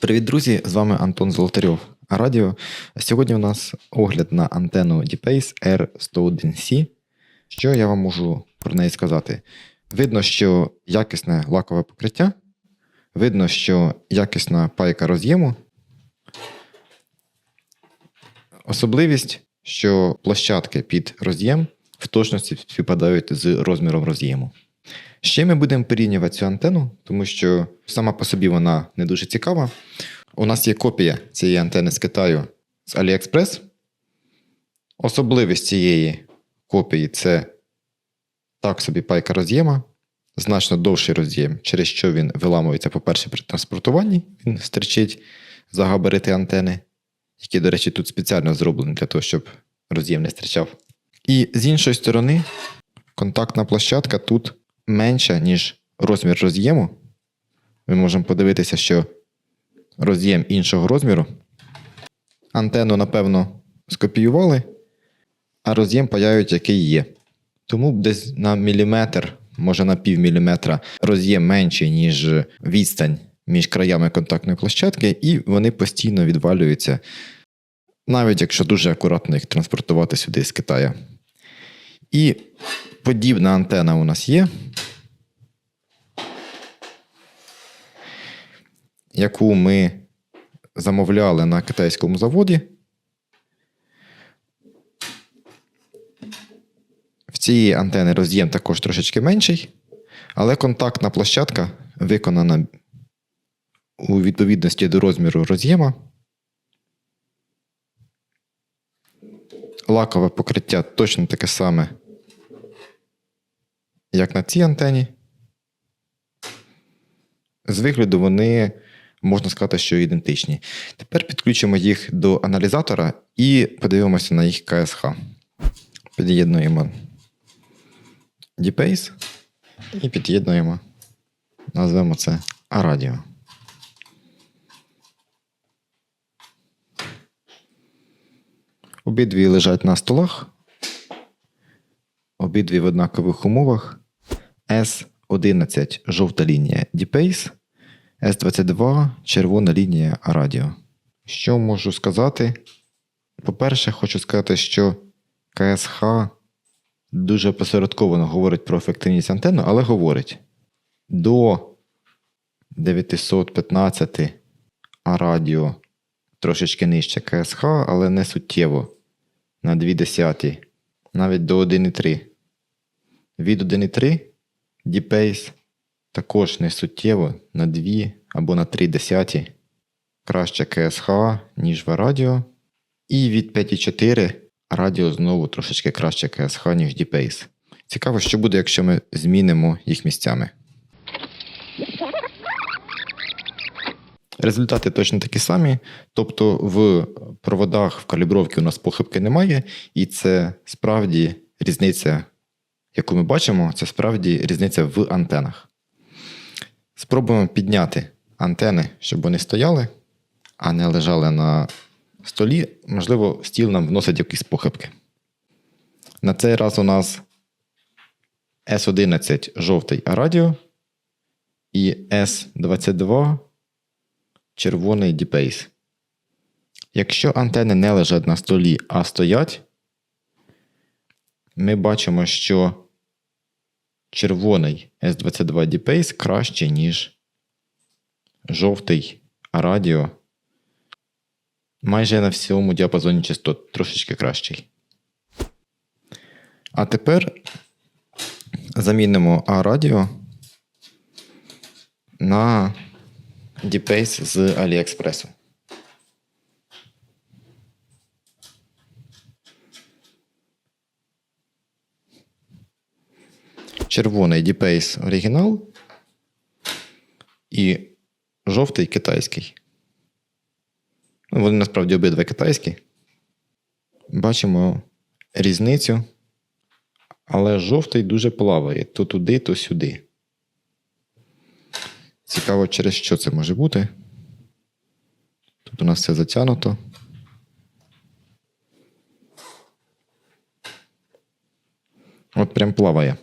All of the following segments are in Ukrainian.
Привіт, друзі! З вами Антон Золотарьов. Радіо. Сьогодні у нас огляд на антенну DPace R101C. Що я вам можу про неї сказати? Видно, що якісне лакове покриття. Видно, що якісна пайка роз'єму. Особливість, що площадки під роз'єм в точності співпадають з розміром роз'єму. Ще ми будемо порівнювати цю антенну, тому що сама по собі вона не дуже цікава. У нас є копія цієї антени з Китаю з AliExpress. Особливість цієї копії це так собі пайка роз'єма, значно довший роз'єм, через що він виламується, по-перше, при транспортуванні, він стерчить за габарити антени, які, до речі, тут спеціально зроблені для того, щоб роз'єм не стирчав. І з іншої сторони, контактна площадка тут менша, ніж розмір роз'єму. Ми можемо подивитися, що роз'єм іншого розміру. Антенну, напевно, скопіювали, а роз'єм паяють, який є. Тому десь на міліметр, може на пів міліметра, роз'єм менший, ніж відстань між краями контактної площадки, і вони постійно відвалюються, навіть якщо дуже акуратно їх транспортувати сюди з Китаю. І подібна антена у нас є, яку ми замовляли на китайському заводі. В цієї антени роз'єм також трошечки менший, але контактна площадка виконана у відповідності до розміру роз'єма. Лакове покриття точно таке саме, як на цій антені. З вигляду вони, можна сказати, що ідентичні. Тепер підключимо їх до аналізатора і подивимося на їх КСХ. Під'єднуємо DPace і під'єднуємо, назвемо це Арадіо. Обидві лежать на столах. Обидві в однакових умовах. S11 жовта лінія DPace, S22 червона лінія радіо. Що можу сказати? По-перше, хочу сказати, що КСХ дуже посередковано говорить про ефективність антенни, але говорить до 915 а радіо трошечки нижче КСХ, але не суттєво на 2 десяті, навіть до 1,3. Від 1,3 DPace також не суттєво на 2 або на 3 десяті. Краще КСХ, ніж в радіо. І від 5,4 радіо знову трошечки краще КСХ, ніж DPace. Цікаво, що буде, якщо ми змінимо їх місцями. Результати точно такі самі. Тобто в проводах в калібровці у нас похибки немає, і це справді різниця, яку ми бачимо, це справді різниця в антенах. Спробуємо підняти антени, щоб вони стояли, а не лежали на столі. Можливо, стіл нам вносить якісь похибки. На цей раз у нас S11 жовтий радіо і S22 червоний DPace. Якщо антени не лежать на столі, а стоять, ми бачимо, що червоний S22 DPace краще, ніж жовтий радіо. Майже на всьому діапазоні частот трошечки кращий. А тепер замінимо А-радіо на DPace з AliExpress. Червоний DPace оригінал і жовтий китайський. Ну, Вони насправді обидва китайські. Бачимо різницю, але жовтий дуже плаває то туди, то сюди. Цікаво, через що це може бути. Тут у нас все затягнуто. От прям плаває.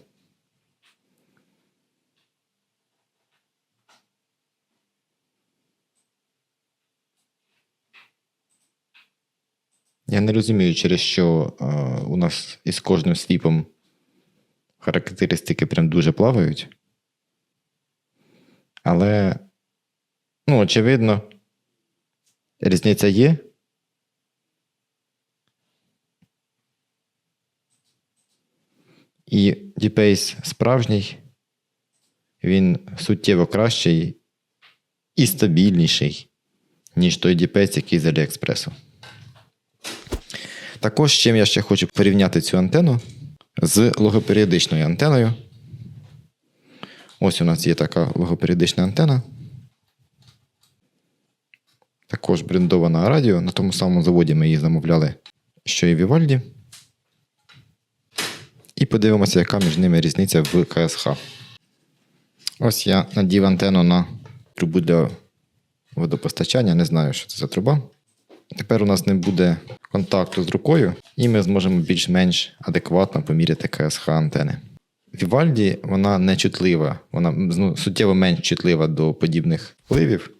Я не розумію, через що е, у нас із кожним свіпом характеристики прям дуже плавають. Але, ну, очевидно, різниця є. І DPace справжній, він суттєво кращий і стабільніший, ніж той DPace, який з Аліекспресу. Також чим я ще хочу порівняти цю антенну з логоперіодичною антеною. Ось у нас є така логоперіодична антена. Також брендована радіо. На тому самому заводі ми її замовляли, що і Vivaldi. І подивимося, яка між ними різниця в КСХ. Ось я надів антенну на трубу для водопостачання. Не знаю, що це за труба. Тепер у нас не буде контакту з рукою, і ми зможемо більш-менш адекватно поміряти КСХ антени. Вівальді вона не чутлива, вона ну, суттєво менш чутлива до подібних впливів.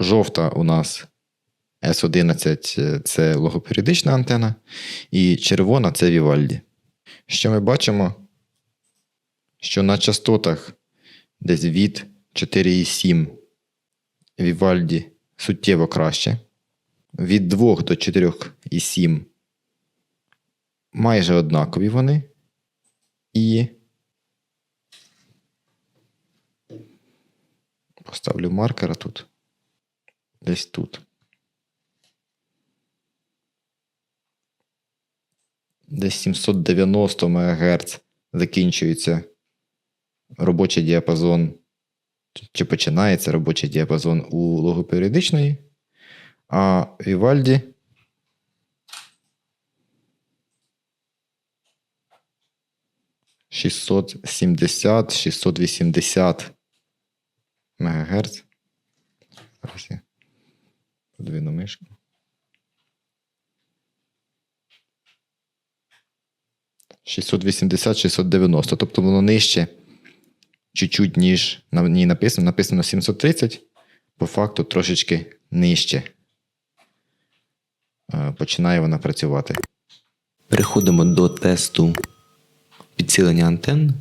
Жовта у нас S11 це логоперіодична антена, і червона це Вівальді. Що ми бачимо? Що на частотах десь від 4,7 Вівальді суттєво краще. Від 2 до 4,7 майже однакові вони. І поставлю маркера тут. Десь тут. Десь 790 МГц закінчується робочий діапазон, чи починається робочий діапазон у логоперіодичної, а Вівальді шістсот сімдесят, шістсот вісімдесят МГц. Зараз я подвину мишку. Шістсот вісімдесят, шістсот дев'яносто. Тобто воно нижче чуть-чуть, ніж на ній написано. Написано 730, по факту трошечки нижче. Е, Починає вона працювати. Переходимо до тесту підсилення антенн.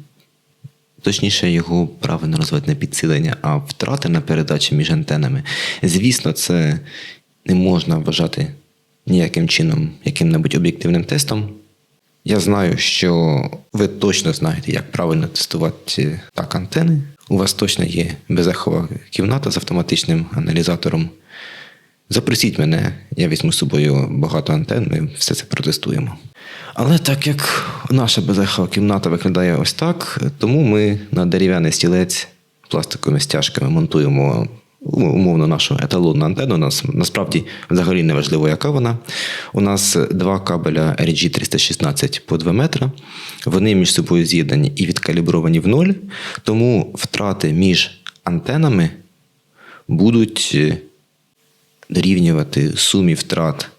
Точніше, його правильно назвати не підсилення, а втрати на передачі між антенами. Звісно, це не можна вважати ніяким чином яким-небудь об'єктивним тестом. Я знаю, що ви точно знаєте, як правильно тестувати так антени. У вас точно є безехова кімната з автоматичним аналізатором. Запросіть мене, я візьму з собою багато антенн, ми все це протестуємо. Але так як наша безехова кімната виглядає ось так, тому ми на дерев'яний стілець пластиковими стяжками монтуємо ну, умовно нашу еталонну антенну. У нас насправді взагалі не важливо, яка вона. У нас два кабеля RG 316 по 2 метра. Вони між собою з'єднані і відкалібровані в ноль, тому втрати між антенами будуть е, дорівнювати сумі втрат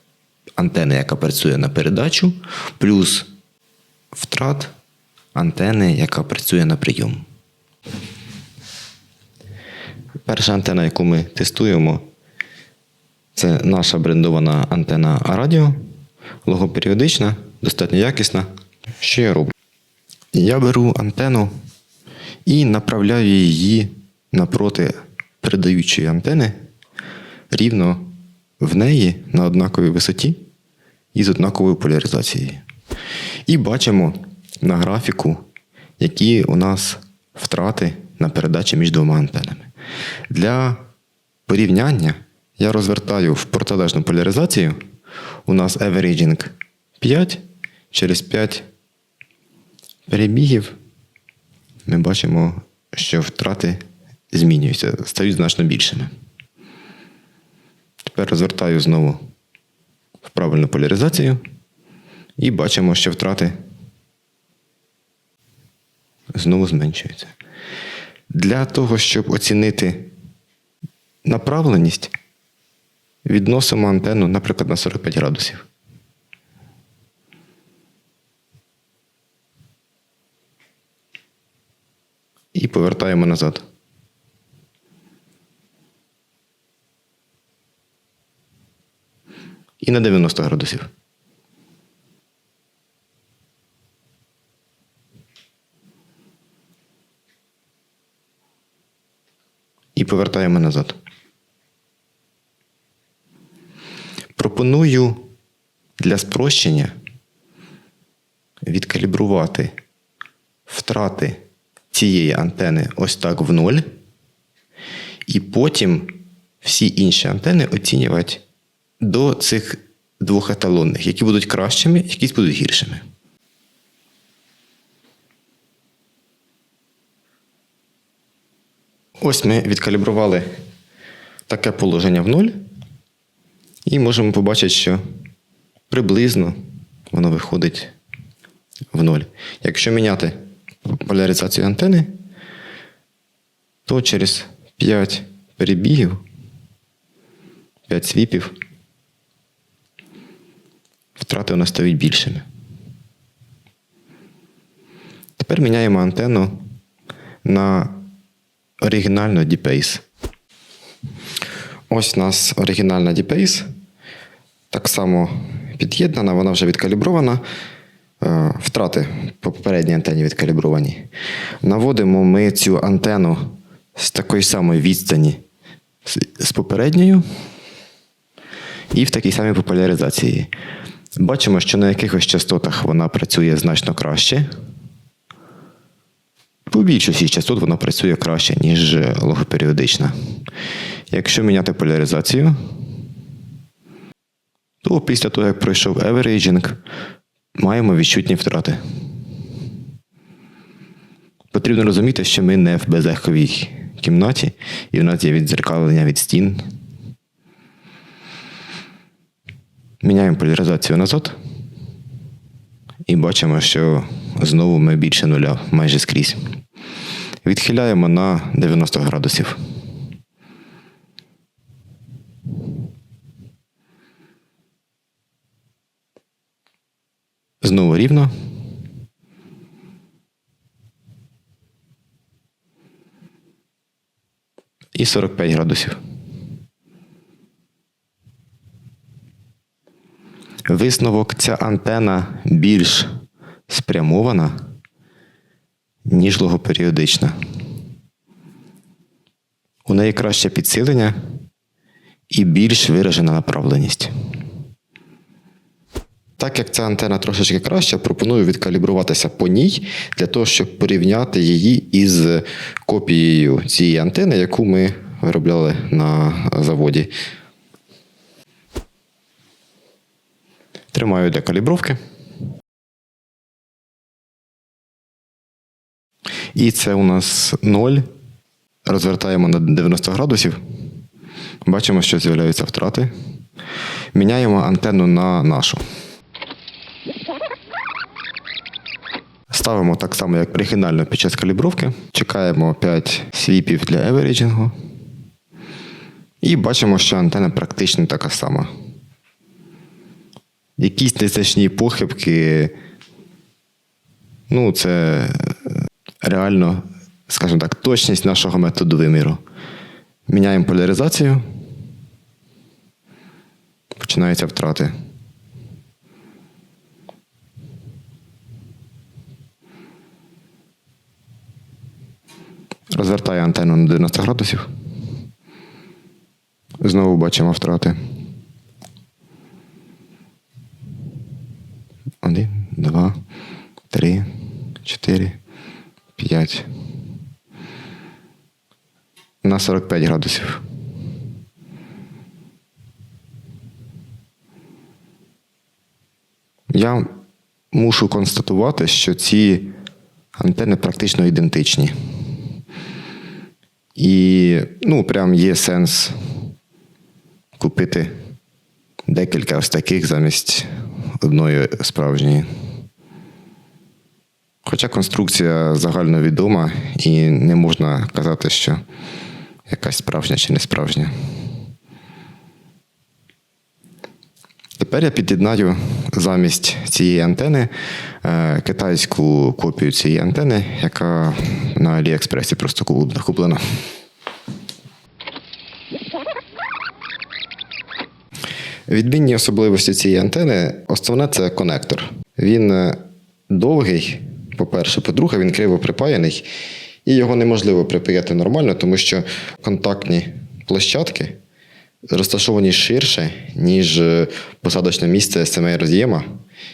антени, яка працює на передачу, плюс втрат антени, яка працює на прийом. Перша антена, яку ми тестуємо, це наша брендована антена Радіо, логоперіодична, достатньо якісна. Що я роблю? Я беру антенну і направляю її напроти передаючої антени рівно в неї на однаковій висоті і з однаковою поляризацією. І бачимо на графіку, які у нас втрати на передачі між двома антенами. Для порівняння я розвертаю в протилежну поляризацію. У нас averaging 5 через 5 перебігів. Ми бачимо, що втрати змінюються, стають значно більшими. Тепер розвертаю знову в правильну поляризацію і бачимо, що втрати знову зменшуються. Для того, щоб оцінити направленість, відносимо антенну, наприклад, на 45 градусів. І повертаємо назад. І на 90 градусів. І повертаємо назад. Пропоную для спрощення відкалібрувати втрати цієї антени ось так в ноль, і потім всі інші антени оцінювати до цих двох еталонних, які будуть кращими, якісь будуть гіршими. Ось ми відкалібрували таке положення в нуль, і можемо побачити, що приблизно воно виходить в ноль. Якщо міняти поляризацію антени, то через 5 перебігів, 5 свіпів, втрати у нас стають більшими. Тепер міняємо антенну на оригінальну D-Pace. Ось у нас оригінальна D-Pace. Так само під'єднана, вона вже відкалібрована. Е, Втрати по попередній антені відкалібровані. Наводимо ми цю антенну з такої самої відстані з- попередньою і в такій самій популяризації. Бачимо, що на якихось частотах вона працює значно краще. По більшості частот вона працює краще, ніж е, логоперіодична. Якщо міняти поляризацію, то після того, як пройшов averaging, маємо відчутні втрати. Потрібно розуміти, що ми не в безеховій кімнаті, і в нас є віддзеркалення від стін. Міняємо поляризацію назад. І бачимо, що знову ми більше нуля майже скрізь. Відхиляємо на 90 градусів. Знову рівно. І 45 градусів. Висновок ця антена більш спрямована, ніж логоперіодична. У неї краще підсилення і більш виражена направленість. Так як ця антена трошечки краща, пропоную відкалібруватися по ній для того, щоб порівняти її із копією цієї антени, яку ми виробляли на заводі. Тримаю для калібровки. І це у нас 0. Розвертаємо на 90 градусів. Бачимо, що з'являються втрати. Міняємо антенну на нашу. Ставимо так само, як оригінально під час калібровки. Чекаємо 5 свіпів для еверіджингу. І бачимо, що антенна практично така сама. Якісь незначні похибки. Ну, це е, реально, скажімо так, точність нашого методу виміру. Міняємо поляризацію. Починаються втрати. Розвертаю антенну на 90 градусів. Знову бачимо втрати. 45 градусів. Я мушу констатувати, що ці антени практично ідентичні. І ну, прям є сенс купити декілька ось таких замість одної справжньої. Хоча конструкція загальновідома і не можна казати, що якась справжня чи не справжня. Тепер я під'єднаю замість цієї антени е, китайську копію цієї антени, яка на Аліекспресі просто куплена. Відмінні особливості цієї антени основне це конектор. Він е, довгий, по-перше, по-друге, він криво припаяний, і його неможливо припаяти нормально, тому що контактні площадки розташовані ширше, ніж е, посадочне місце SMA роз'єма.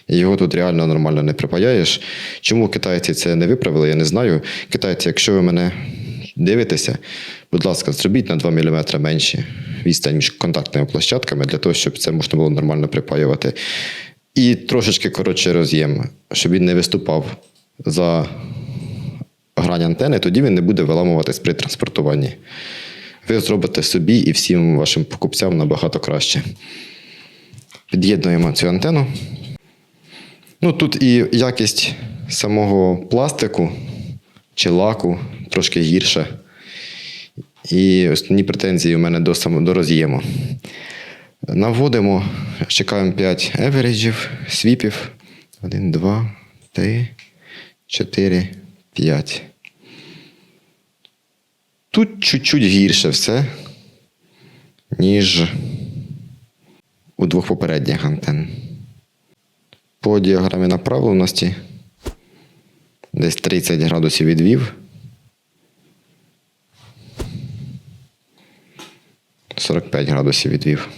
Його тут реально нормально не припаяєш. Чому китайці це не виправили, я не знаю. Китайці, якщо ви мене дивитеся, будь ласка, зробіть на 2 мм менші відстань між контактними площадками для того, щоб це можна було нормально припаювати. І трошечки коротше роз'єм, щоб він не виступав за грань антени, тоді він не буде виламуватись при транспортуванні. Ви зробите собі і всім вашим покупцям набагато краще. Під'єднуємо цю антенну. Ну, тут і якість самого пластику чи лаку трошки гірша. І основні претензії у мене до, до роз'єму. Наводимо, чекаємо 5 евереджів, свіпів. 1, 2, 3, 4, 5. Тут чуть-чуть гірше все, ніж у двох попередніх антенн. По діаграмі направленості десь 30 градусів відвів. 45 градусів відвів.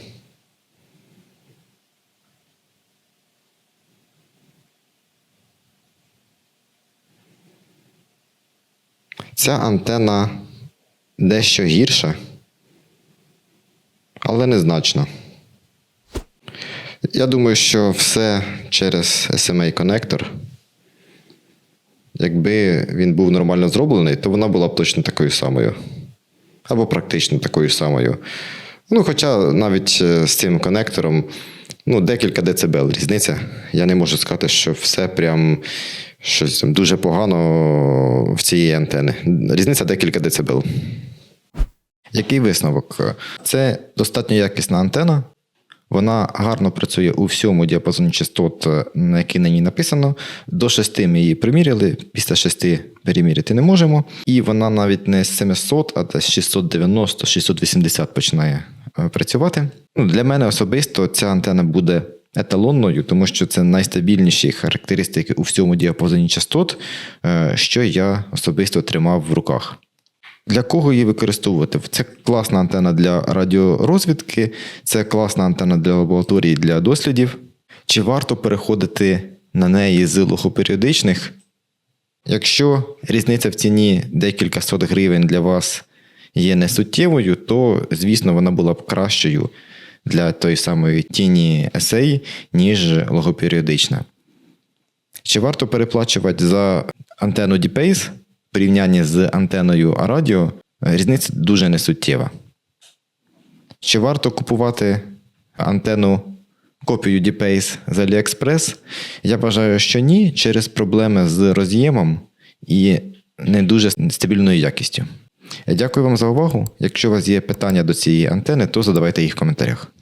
Ця антенна дещо гірша, але незначно. Я думаю, що все через SMA конектор. Якби він був нормально зроблений, то вона була б точно такою самою. Або практично такою самою. Ну, хоча навіть е, з цим конектором ну, декілька децибел різниця. Я не можу сказати, що все прям щось там дуже погано в цієї антени. Різниця декілька децибел. Який висновок? Це достатньо якісна антена. Вона гарно працює у всьому діапазоні частот, на який на ній написано. До 6 ми її приміряли, після 6 переміряти не можемо. І вона навіть не з 700, а десь 690-680 починає е, працювати. Ну, для мене особисто ця антена буде еталонною, тому що це найстабільніші характеристики у всьому діапазоні частот, е, що я особисто тримав в руках. Для кого її використовувати? Це класна антена для радіорозвідки, це класна антена для лабораторії для дослідів. Чи варто переходити на неї з лохоперіодичних? Якщо різниця в ціні декілька сот гривень для вас є несуттєвою, то, звісно, вона була б кращою для тої самої тіні SA, ніж логоперіодична. Чи варто переплачувати за антенну D-Pace в порівнянні з антеною Aradio? Різниця дуже несуттєва. Чи варто купувати антенну копію D-Pace з AliExpress? Я вважаю, що ні, через проблеми з роз'ємом і не дуже стабільною якістю. Дякую вам за увагу. Якщо у вас є питання до цієї антени, то задавайте їх в коментарях.